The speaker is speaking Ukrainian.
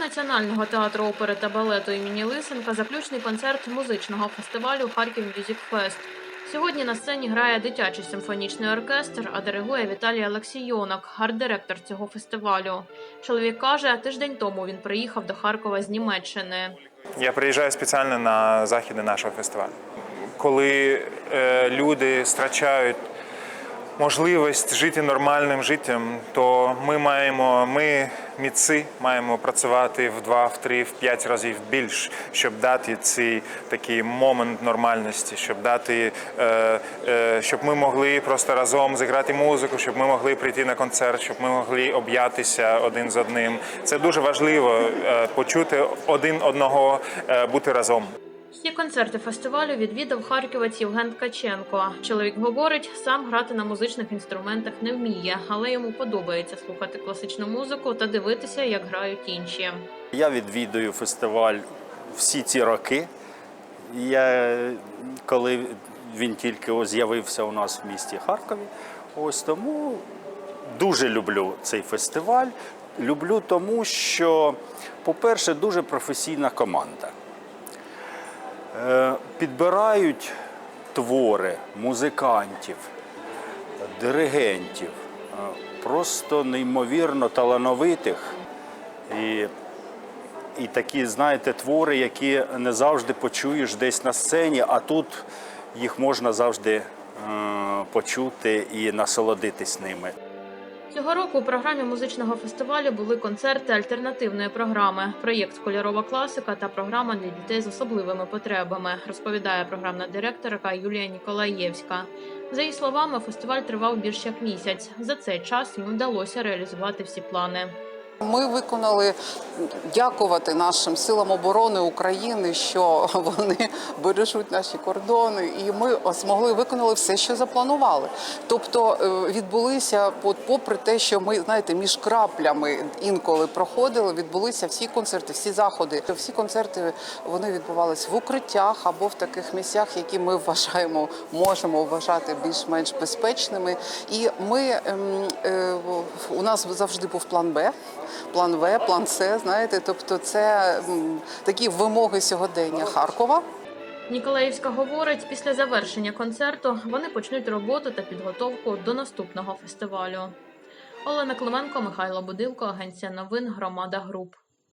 Національного театру опери та балету імені Лисенка заключний концерт музичного фестивалю Харків Мюзік Фест. Сьогодні на сцені грає дитячий симфонічний оркестр, а диригує Віталій Олексійонок, арт-директор цього фестивалю. Чоловік каже, тиждень тому він приїхав до Харкова з Німеччини. Я приїжджаю спеціально на західи нашого фестивалю. Коли е, люди страчають можливість жити нормальним життям, то ми маємо, ми, мітці, маємо працювати в два, в три, в п'ять разів більш, щоб дати цей такий момент нормальності, щоб дати, е, е, щоб ми могли просто разом зіграти музику, щоб ми могли прийти на концерт, щоб ми могли об'ятися один з одним. Це дуже важливо е, почути один одного, е, бути разом. Всі концерти фестивалю відвідав харківець Євген Ткаченко. Чоловік говорить, сам грати на музичних інструментах не вміє, але йому подобається слухати класичну музику та дивитися, як грають інші. Я відвідую фестиваль всі ці роки. Я, коли він тільки з'явився у нас в місті Харкові, ось тому дуже люблю цей фестиваль. Люблю тому, що, по-перше, дуже професійна команда. Е, Підбирають твори музикантів, диригентів, е, просто неймовірно талановитих. І і такі, знаєте, твори, які не завжди почуєш десь на сцені, а тут їх можна завжди е, почути і насолодитись ними. Цього року у програмі музичного фестивалю були концерти альтернативної програми, проєкт Кольорова класика та програма для дітей з особливими потребами, розповідає програмна директорка Юлія Ніколаєвська. За її словами, фестиваль тривав більш як місяць. За цей час їм вдалося реалізувати всі плани. Ми виконали дякувати нашим силам оборони України, що вони бережуть наші кордони, і ми змогли виконали все, що запланували. Тобто е, відбулися, попри те, що ми знаєте, між краплями інколи проходили, відбулися всі концерти, всі заходи. Всі концерти вони відбувалися в укриттях або в таких місцях, які ми вважаємо, можемо вважати більш-менш безпечними. І ми ем, е, у нас завжди був план Б план В, план С. Знаєте, тобто це такі вимоги сьогодення Харкова. Ніколаївська говорить, після завершення концерту вони почнуть роботу та підготовку до наступного фестивалю. Олена Клименко, Михайло Будилко, Агенція новин Громада Груп.